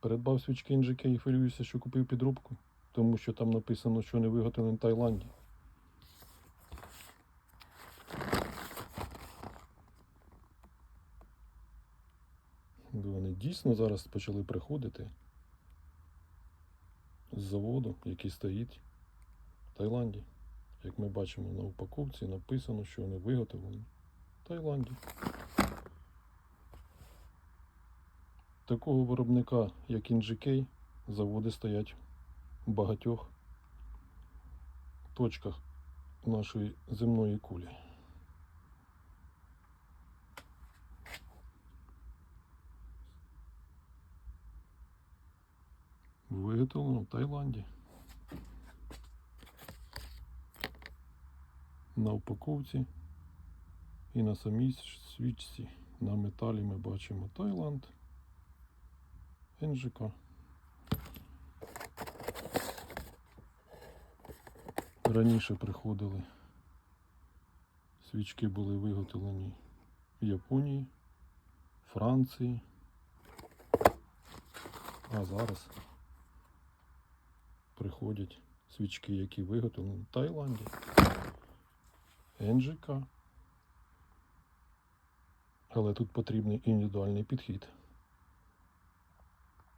Придбав свічки NGK і хвилююся, що купив підробку, тому що там написано, що не виготовлені в Таїланді. Вони дійсно зараз почали приходити з заводу, який стоїть в Таїланді. Як ми бачимо на упаковці, написано, що вони виготовлені в Таїланді. Такого виробника, як NGK, заводи стоять в багатьох точках нашої земної кулі. Виготовлено в Таїланді. На упаковці і на самій свічці на металі ми бачимо Таїланд. НЖК. Раніше приходили. Свічки були виготовлені в Японії, Франції. А зараз приходять свічки, які виготовлені в Таїланді. НЖК. Але тут потрібний індивідуальний підхід.